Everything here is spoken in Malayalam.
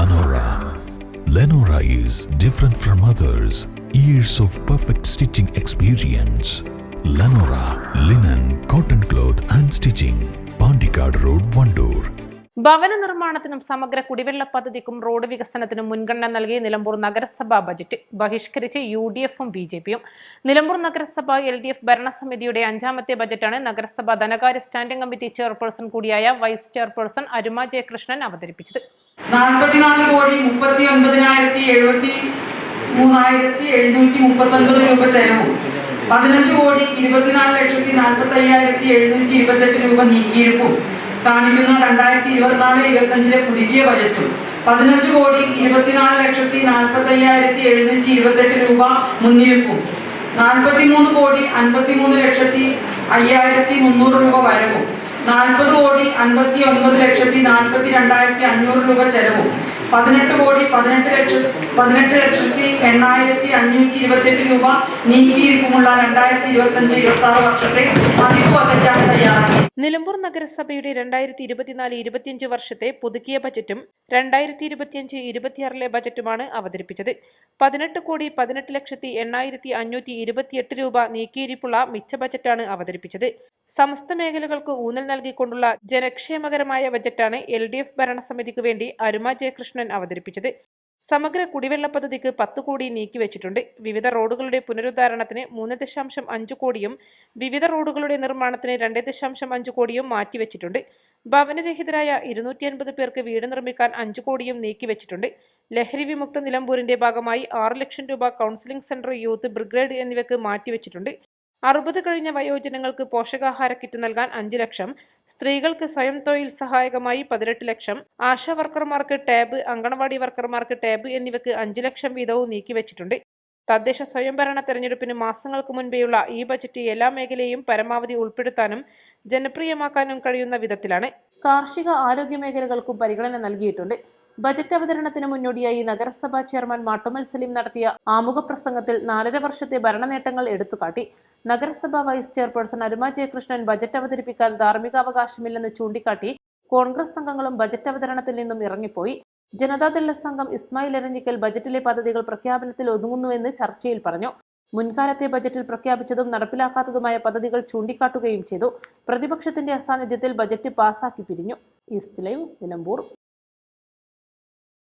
Lenora. Lenora is different from others. Years of perfect stitching experience. Lenora linen, cotton cloth and stitching. Pandikad Road, Vandoor. ഭവന നിർമ്മാണത്തിനും സമഗ്ര കുടിവെള്ള പദ്ധതിക്കും റോഡ് വികസനത്തിനും മുൻഗണന നൽകി നിലമ്പൂർ നഗരസഭാ ബജറ്റ് ബഹിഷ്കരിച്ച് യു ഡി എഫും ബി ജെ പിയും നിലമ്പൂർ നഗരസഭ എൽ ഡി എഫ് ഭരണസമിതിയുടെ അഞ്ചാമത്തെ ബജറ്റാണ് നഗരസഭ ധനകാര്യ സ്റ്റാൻഡിംഗ് കമ്മിറ്റി ചെയർപേഴ്സൺ കൂടിയായ വൈസ് ചെയർപേഴ്സൺ അരുമ ജയകൃഷ്ണൻ അവതരിപ്പിച്ചത് നാൽപ്പത്തിനാല് കോടി മുപ്പത്തി ഒൻപതിനായിരത്തി എഴുപത്തി മൂന്നായിരത്തി എഴുന്നൂറ്റി മുപ്പത്തി ഒൻപത് രൂപ ചെലവും. പതിനഞ്ച് കോടി ഇരുപത്തിനാല് ലക്ഷത്തി നാൽപ്പത്തി അയ്യായിരത്തി എഴുന്നൂറ്റി ഇരുപത്തെട്ട് രൂപ നീക്കിയിരിപ്പും. കാണിക്കുന്ന രണ്ടായിരത്തി ഇരുപത്തിനാല് ഇരുപത്തഞ്ചിലെ പുതുക്കിയ ബജറ്റും പതിനഞ്ച് കോടി ഇരുപത്തിനാല് ലക്ഷത്തി നാൽപ്പത്തി അയ്യായിരത്തി എഴുന്നൂറ്റി ഇരുപത്തെട്ട് രൂപ മുന്നിരിപ്പും നാൽപ്പത്തിമൂന്ന് കോടി അൻപത്തിമൂന്ന് ലക്ഷത്തി അയ്യായിരത്തി മുന്നൂറ് രൂപ വരവും. നാൽപ്പത് കോടി അൻപത്തി ഒൻപത് ലക്ഷത്തി നാൽപ്പത്തി രണ്ടായിരത്തി അഞ്ഞൂറ് രൂപ ചെലവും. പതിനെട്ട് കോടി പതിനെട്ട് ലക്ഷ പതിനെട്ട് ലക്ഷത്തി എണ്ണായിരത്തി അഞ്ഞൂറ്റി ഇരുപത്തെട്ട് രൂപ നീക്കിയിരിക്കുമുള്ള രണ്ടായിരത്തി ഇരുപത്തഞ്ച് ഇരുപത്തി ആറ് വർഷത്തെ പതിവ് ബജറ്റാണ് തയ്യാറാക്കിയത്. നിലമ്പൂർ നഗരസഭയുടെ രണ്ടായിരത്തി ഇരുപത്തിനാല് ഇരുപത്തിയഞ്ച് വർഷത്തെ പുതുക്കിയ ബജറ്റും രണ്ടായിരത്തി ഇരുപത്തിയഞ്ച് ഇരുപത്തിയാറിലെ ബജറ്റുമാണ് അവതരിപ്പിച്ചത്. പതിനെട്ട് കോടി പതിനെട്ട് ലക്ഷത്തി എണ്ണായിരത്തി അഞ്ഞൂറ്റി ഇരുപത്തിയെട്ട് രൂപ നീക്കിയിരിപ്പുള്ള മിച്ച ബജറ്റാണ് അവതരിപ്പിച്ചത്. സമസ്ത മേഖലകൾക്ക് ഊന്നൽ നൽകിക്കൊണ്ടുള്ള ജനക്ഷേമകരമായ ബജറ്റാണ് എൽ ഡി എഫ് ഭരണസമിതിക്ക് വേണ്ടി അരുമ ജയകൃഷ്ണൻ അവതരിപ്പിച്ചത്. സമഗ്ര കുടിവെള്ള പദ്ധതിക്ക് പത്ത് കോടി നീക്കിവച്ചിട്ടുണ്ട് വിവിധ റോഡുകളുടെ പുനരുദ്ധാരണത്തിന് മൂന്ന് ദശാംശം അഞ്ച് കോടിയും വിവിധ റോഡുകളുടെ നിർമ്മാണത്തിന് രണ്ട് ദശാംശം അഞ്ച് കോടിയും മാറ്റിവെച്ചിട്ടുണ്ട് ഭവനരഹിതരായ ഇരുന്നൂറ്റി അൻപത് പേർക്ക് വീട് നിർമ്മിക്കാൻ അഞ്ച് കോടിയും നീക്കിവെച്ചിട്ടുണ്ട് ലഹരി വിമുക്ത നിലമ്പൂരിന്റെ ഭാഗമായി ആറ് ലക്ഷം രൂപ കൗൺസിലിംഗ് സെന്റർ യൂത്ത് ബ്രിഗേഡ് എന്നിവയ്ക്ക് മാറ്റിവെച്ചിട്ടുണ്ട് അറുപത് കഴിഞ്ഞ വയോജനങ്ങൾക്ക് പോഷകാഹാര കിറ്റ് നൽകാൻ അഞ്ച് ലക്ഷം സ്ത്രീകൾക്ക് സ്വയം തൊഴിൽ സഹായകമായി പതിനെട്ട് ലക്ഷം ആശാ വർക്കർമാർക്ക് ടാബ് അങ്കണവാടി വർക്കർമാർക്ക് ടാബ് എന്നിവയ്ക്ക് അഞ്ച് ലക്ഷം വീതവും നീക്കിവച്ചിട്ടുണ്ട് തദ്ദേശ സ്വയംഭരണ തെരഞ്ഞെടുപ്പിന് മാസങ്ങൾക്ക് മുൻപേയുള്ള ഈ ബജറ്റ് എല്ലാ മേഖലയും പരമാവധി ഉൾപ്പെടുത്താനും ജനപ്രിയമാക്കാനും കഴിയുന്ന വിധത്തിലാണ്. കാർഷിക ആരോഗ്യ മേഖലകൾക്കും പരിഗണന നൽകിയിട്ടുണ്ട്. ബജറ്റ് അവതരണത്തിന് മുന്നോടിയായി നഗരസഭാ ചെയർമാൻ മാട്ടുമൽ സലീം നടത്തിയ ആമുഖ പ്രസംഗത്തിൽ നാലര വർഷത്തെ ഭരണനേട്ടങ്ങൾ എടുത്തുകാട്ടി. നഗരസഭാ vice chairperson Aruma Jayakrishnan budget അവതരിപ്പിക്കാൻ ധാർമ്മികാവകാശമില്ലെന്ന് ചൂണ്ടിക്കാട്ടി കോൺഗ്രസ് അംഗങ്ങളും ബജറ്റ് അവതരണത്തിൽ നിന്നും ഇറങ്ങിപ്പോയി. ജനതാദൾ സംഘം ഇസ്മായിൽ എരഞ്ഞിക്കൽ ബജറ്റിലെ പദ്ധതികൾ പ്രഖ്യാപനത്തിൽ ഒതുങ്ങുന്നുവെന്ന് ചർച്ചയിൽ പറഞ്ഞു. മുൻകാലത്തെ ബജറ്റിൽ പ്രഖ്യാപിച്ചതും നടപ്പിലാക്കാത്തതുമായ പദ്ധതികൾ ചൂണ്ടിക്കാട്ടുകയും ചെയ്തു. പ്രതിപക്ഷത്തിന്റെ അസാന്നിധ്യത്തിൽ ബജറ്റ് പാസാക്കി പിരിഞ്ഞു. East live Nilambur.